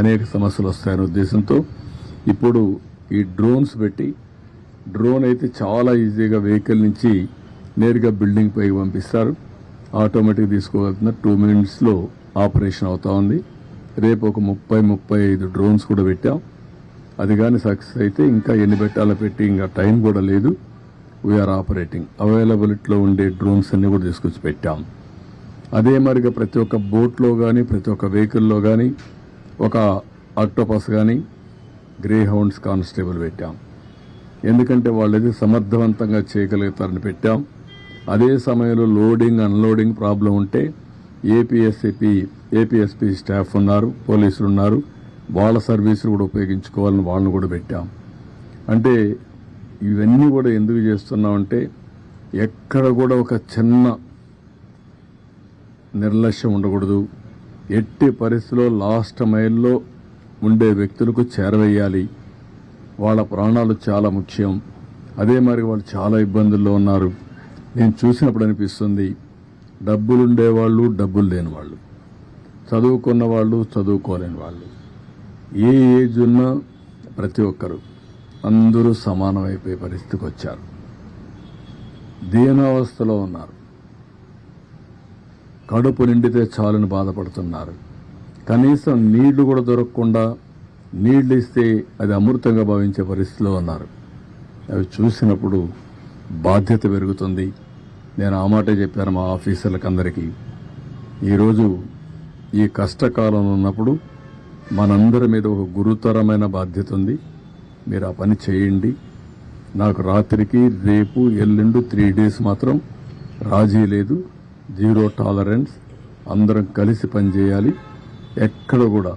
అనేక సమస్యలు వస్తాయనే ఉద్దేశంతో ఇప్పుడు ఈ డ్రోన్స్ పెట్టి డ్రోన్ అయితే చాలా ఈజీగా వెహికల్ నుంచి నేరుగా బిల్డింగ్ పైకి పంపిస్తారు. ఆటోమేటిక్ తీసుకోగలుగుతున్న టూ మినిట్స్లో ఆపరేషన్ అవుతా ఉంది. రేపు ఒక ముప్పై ముప్పై ఐదు డ్రోన్స్ కూడా పెట్టాం. అది కానీ సక్సెస్ అయితే ఇంకా ఎన్ని పెట్టాలో పెట్టి ఇంకా టైం కూడా లేదు. వీఆర్ ఆపరేటింగ్ అవైలబిలిటీలో ఉండే డ్రోన్స్ అన్నీ కూడా తీసుకొచ్చి పెట్టాం. అదే మరిగా ప్రతి ఒక్క బోట్లో కానీ ప్రతి ఒక్క వెహికల్లో కానీ ఒక ఆక్టోపస్ కానీ గ్రే హౌండ్స్ కానిస్టేబుల్ పెట్టాం. ఎందుకంటే వాళ్ళది సమర్థవంతంగా చేయగలుగుతారని పెట్టాం. అదే సమయంలో లోడింగ్ అన్లోడింగ్ ప్రాబ్లం ఉంటే ఏపీఎస్సిపి ఏపీఎస్పి స్టాఫ్ ఉన్నారు పోలీసులు ఉన్నారు వాళ్ళ సర్వీసులు కూడా ఉపయోగించుకోవాలని వాళ్ళని కూడా పెట్టాం. అంటే ఇవన్నీ కూడా ఎందుకు చేస్తున్నామంటే ఎక్కడ కూడా ఒక చిన్న నిర్లక్ష్యం ఉండకూడదు. ఎట్టి పరిస్థితిలో లాస్ట్ మైల్లో ఉండే వ్యక్తులకు చేరవేయాలి. వాళ్ళ ప్రాణాలు చాలా ముఖ్యం. అదే మరి వాళ్ళు చాలా ఇబ్బందుల్లో ఉన్నారు. నేను చూసినప్పుడు అనిపిస్తుంది డబ్బులుండే వాళ్ళు డబ్బులు లేని వాళ్ళు చదువుకున్న వాళ్ళు చదువుకోలేని వాళ్ళు. ఏ ఏజ్ ఉన్నా ప్రతి ఒక్కరు అందరూ సమానమైపోయే పరిస్థితికి వచ్చారు. దీనావస్థలో ఉన్నారు. కడుపు నిండితే చాలని బాధపడుతున్నారు. కనీసం నీళ్ళు కూడా దొరకకుండా నీళ్ళు ఇస్తే అది అమృతంగా భావించే పరిస్థితిలో ఉన్నారు. అవి చూసినప్పుడు బాధ్యత పెరుగుతుంది. నేను ఆ మాటే చెప్పాను మా ఆఫీసర్లకు అందరికీ ఈరోజు ఈ కష్టకాలం ఉన్నప్పుడు మనందరి మీద ఒక గురుతరమైన బాధ్యత ఉంది. మీరు ఆ పని చేయండి. నాకు రాత్రికి రేపు ఎల్లుండు త్రీ డేస్ మాత్రం రాజీ లేదు. జీరో టాలరెన్స్ అందరం కలిసి పనిచేయాలి. ఎక్కడ కూడా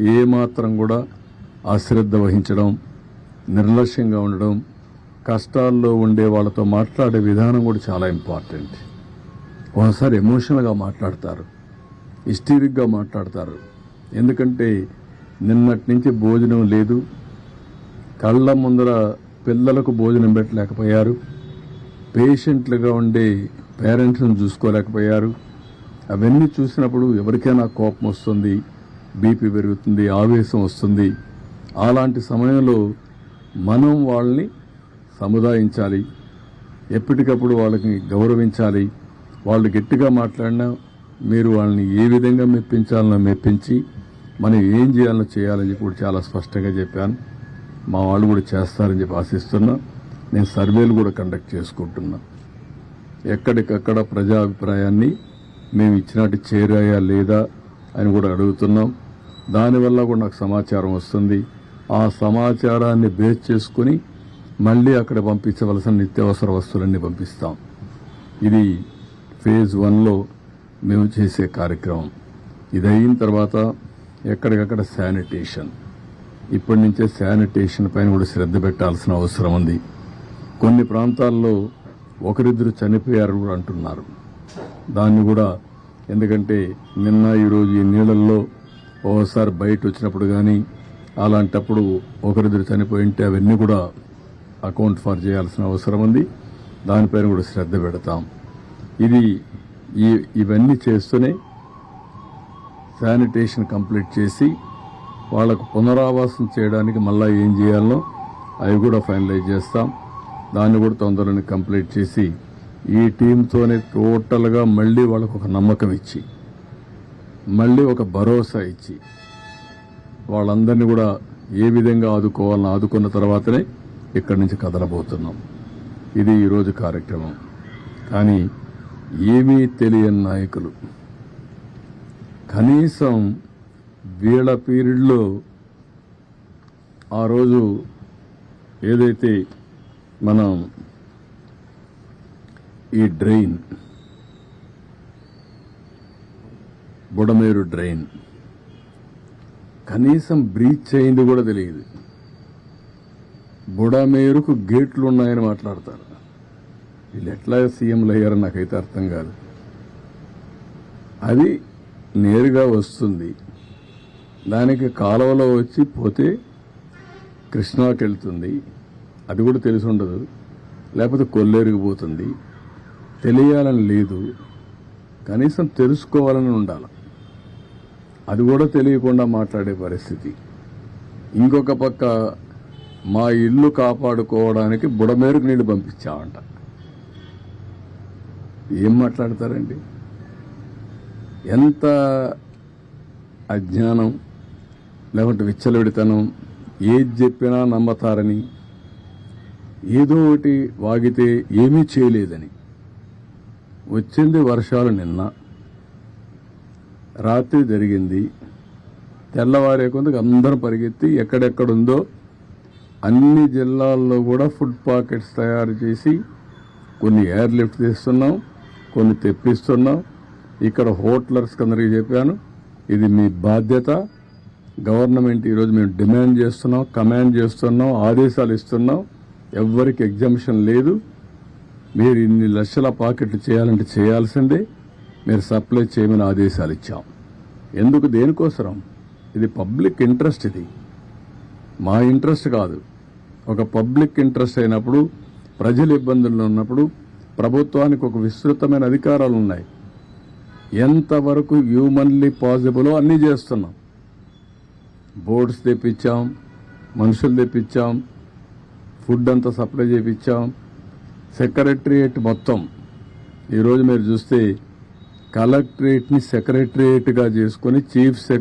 ఏమాత్రం కూడా అశ్రద్ధ వహించడం నిర్లక్ష్యంగా ఉండడం కష్టాల్లో ఉండే వాళ్ళతో మాట్లాడే విధానం కూడా చాలా ఇంపార్టెంట్. ఒకసారి ఎమోషనల్గా మాట్లాడతారు హిస్టీరిక్గా మాట్లాడతారు. ఎందుకంటే నిన్నటి నుంచి భోజనం లేదు కళ్ళ ముందర పిల్లలకు భోజనం పెట్టలేకపోయారు. పేషెంట్లుగా ఉండే పేరెంట్స్ని చూసుకోలేకపోయారు. అవన్నీ చూసినప్పుడు ఎవరికైనా కోపం వస్తుంది బీపీ పెరుగుతుంది ఆవేశం వస్తుంది. అలాంటి సమయంలో మనం వాళ్ళని సముదాయించాలి. ఎప్పటికప్పుడు వాళ్ళకి గౌరవించాలి. వాళ్ళు గట్టిగా మాట్లాడినా మీరు వాళ్ళని ఏ విధంగా మెప్పించాలనో మెప్పించి మనం ఏం చేయాలో చేయాలని చెప్పి కూడా చాలా స్పష్టంగా చెప్పాను. మా వాళ్ళు కూడా చేస్తారని చెప్పి ఆశిస్తున్నాం. నేను సర్వేలు కూడా కండక్ట్ చేసుకుంటున్నా. ఎక్కడికక్కడ ప్రజాభిప్రాయాన్ని మేము ఇచ్చినట్టు చేరాయా లేదా అని కూడా అడుగుతున్నాం. దానివల్ల కూడా నాకు సమాచారం వస్తుంది. ఆ సమాచారాన్ని బేస్ చేసుకుని మళ్ళీ అక్కడ పంపించవలసిన నిత్యావసర వస్తువులన్నీ పంపిస్తాం. ఇది ఫేజ్ వన్లో మేము చేసే కార్యక్రమం. ఇది అయిన తర్వాత ఎక్కడికక్కడ శానిటేషన్. ఇప్పటి నుంచే శానిటేషన్ పైన కూడా శ్రద్ధ పెట్టాల్సిన అవసరం ఉంది. కొన్ని ప్రాంతాల్లో ఒకరిద్దరు చనిపోయారు కూడా అంటున్నారు. దాన్ని కూడా ఎందుకంటే నిన్న ఈరోజు ఈ నీళ్ళల్లో ఓసారి బయట వచ్చినప్పుడు కానీ అలాంటప్పుడు ఒకరిద్దరు చనిపోయి ఉంటే అవన్నీ కూడా అకౌంట్ ఫర్ చేయాల్సిన అవసరం ఉంది. దానిపైన కూడా శ్రద్ధ పెడతాం. ఇది ఈ ఇవన్నీ చేస్తూనే శానిటేషన్ కంప్లీట్ చేసి వాళ్ళకు పునరావాసం చేయడానికి మళ్ళీ ఏం చేయాలో అవి కూడా ఫైనలైజ్ చేస్తాం. దాన్ని కూడా తొందరని కంప్లీట్ చేసి ఈ టీంతోనే టోటల్గా మళ్ళీ వాళ్ళకు ఒక నమ్మకం ఇచ్చి మళ్ళీ ఒక భరోసా ఇచ్చి వాళ్ళందరినీ కూడా ఏ విధంగా ఆదుకోవాలని ఆదుకున్న తర్వాతనే ఇక్కడి నుంచి కదలబోతున్నాం. ఇది ఈరోజు కార్యక్రమం. కానీ ఏమీ తెలియని నాయకులు కనీసం వీళ్ళ పీరియడ్లో ఆ రోజు ఏదైతే మనం ఈ డ్రైన్ బుడమేరు డ్రైన్ కనీసం బ్రీచ్ అయింది కూడా తెలియదు. బుడమేరుకు గేట్లు ఉన్నాయని మాట్లాడతారు. వీళ్ళు ఎట్లా సీఎంలు అయ్యారో నాకైతే అర్థం కాదు. అది నేరుగా వస్తుంది. దానికి కాలువలో వచ్చి పోతే కృష్ణాకి వెళ్తుంది. అది కూడా తెలిసి ఉండదు. లేకపోతే కొల్లేరిగిపోతుంది తెలియాలని లేదు. కనీసం తెలుసుకోవాలని ఉండాలి. అది కూడా తెలియకుండా మాట్లాడే పరిస్థితి. ఇంకొక పక్క మా ఇల్లు కాపాడుకోవడానికి బుడమేరుకు నీళ్ళు పంపించామంట ఏం మాట్లాడతారండి? ఎంత అజ్ఞానం లేకుంటే విచ్చలవిడితనం ఏది చెప్పినా నమ్మతారని ఏదో ఒకటి వాగితే ఏమీ చేయలేదని. వచ్చింది వర్షాలు నిన్న. రాత్రి జరిగింది. తెల్లవారే కొందకు అందరం పరిగెత్తి ఎక్కడెక్కడుందో అన్ని జిల్లాల్లో కూడా ఫుడ్ పాకెట్స్ తయారు చేసి కొన్ని ఎయిర్ లిఫ్ట్ తీస్తున్నాం కొన్ని తెప్పిస్తున్నాం. ఇక్కడ హోటలర్స్ అందరికీ చెప్పాను ఇది మీ బాధ్యత. గవర్నమెంట్ ఈరోజు మేము డిమాండ్ చేస్తున్నాం కమాండ్ చేస్తున్నాం ఆదేశాలు ఇస్తున్నాం. ఎవ్వరికి ఎగ్జామిషన్ లేదు. మీరు ఇన్ని లక్షల పాకెట్లు చేయాలంటే చేయాల్సిందే. మీరు సప్లై చేయమని ఆదేశాలు ఇచ్చాం. ఎందుకు? దేనికోసరం? ఇది పబ్లిక్ ఇంట్రెస్ట్ ఇది. మా ఇంట్రెస్ట్ కాదు. ఒక పబ్లిక్ ఇంట్రెస్ట్ అయినప్పుడు ప్రజలు ఇబ్బందుల్లో ఉన్నప్పుడు ప్రభుత్వానికి ఒక విస్తృతమైన అధికారాలు ఉన్నాయి. ఎంతవరకు హ్యూమన్లీ పాసిబులో అన్నీ చేస్తున్నాం. బోర్డ్స్ తెప్పించాం మనుషులు తెప్పించాం ఫుడ్ అంతా సప్లై చేయించాం సెక్రటరియేట్ మొత్తం. ఈరోజు మీరు చూస్తే కలెక్టరేట్ని సెక్రటరియేట్గా చేసుకొని చీఫ్ సెక్రటరీ